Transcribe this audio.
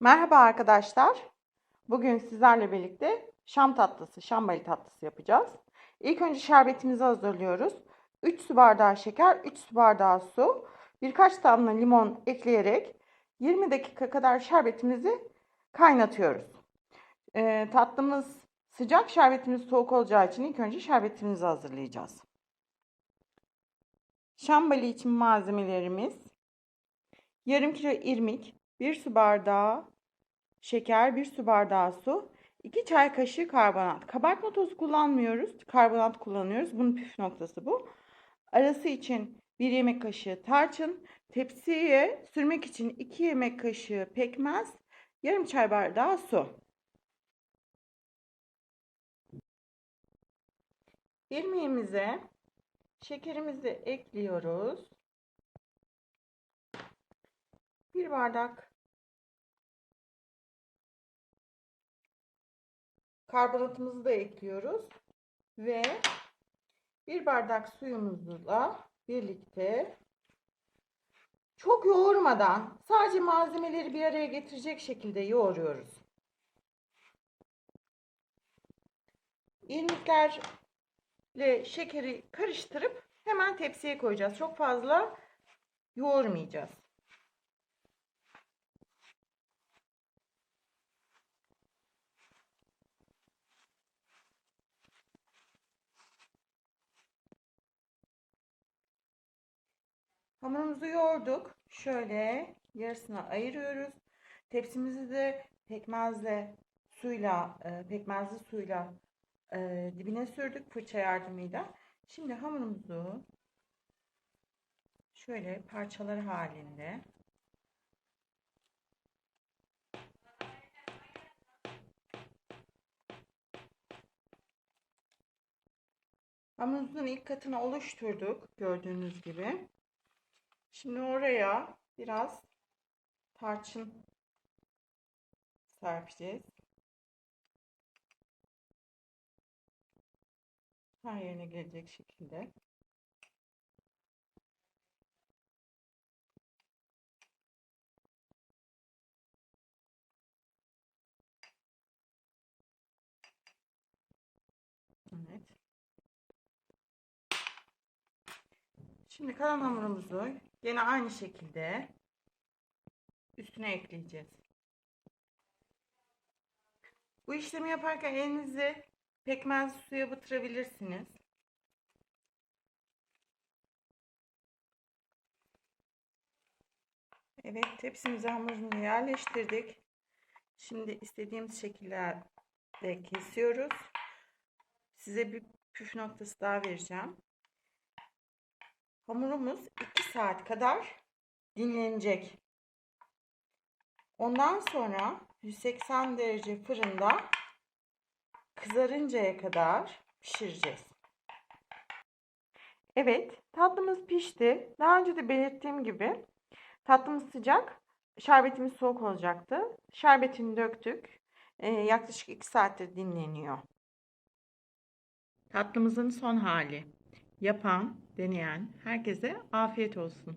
Merhaba arkadaşlar. Bugün sizlerle birlikte Şam tatlısı, şambali tatlısı yapacağız. İlk önce şerbetimizi hazırlıyoruz. 3 su bardağı şeker, 3 su bardağı su, birkaç damla limon ekleyerek 20 dakika kadar şerbetimizi kaynatıyoruz. Ee, tatlımız sıcak, şerbetimiz soğuk olacağı için ilk önce şerbetimizi hazırlayacağız. Şambali için malzemelerimiz yarım kilo irmik, 1 su bardağı şeker, 1 su bardağı su, 2 çay kaşığı karbonat. Kabartma tozu kullanmıyoruz, karbonat kullanıyoruz. Bunun püf noktası bu. Arası için 1 yemek kaşığı tarçın, tepsiye sürmek için 2 yemek kaşığı pekmez, yarım çay bardağı su. İrmiğimize şekerimizi ekliyoruz. Bir bardak karbonatımızı da ekliyoruz ve bir bardak suyumuzla birlikte çok yoğurmadan sadece malzemeleri bir araya getirecek şekilde yoğuruyoruz. İrmiklerle şekeri karıştırıp hemen tepsiye koyacağız. Çok fazla yoğurmayacağız. Hamurumuzu yoğurduk. Şöyle yarısına ayırıyoruz. Tepsimizi de pekmezle suyla, e, pekmezli suyla e, dibine sürdük fırça yardımıyla. Şimdi hamurumuzu şöyle parçalar halinde hamurumuzun ilk katını oluşturduk gördüğünüz gibi. Şimdi oraya biraz tarçın serpeceğiz. Her yerine gelecek şekilde. Evet. Şimdi kalan hamurumuzu Yine aynı şekilde üstüne ekleyeceğiz. Bu işlemi yaparken elinizi pekmez suya batırabilirsiniz. Evet tepsimize hamurunu yerleştirdik. Şimdi istediğimiz şekillerde kesiyoruz. Size bir püf noktası daha vereceğim. Hamurumuz 2 saat kadar dinlenecek. Ondan sonra 180 derece fırında kızarıncaya kadar pişireceğiz. Evet, tatlımız pişti. Daha önce de belirttiğim gibi tatlımız sıcak, şerbetimiz soğuk olacaktı. Şerbetini döktük. Ee, yaklaşık 2 saattir dinleniyor. Tatlımızın son hali. Yapan, deneyen herkese afiyet olsun.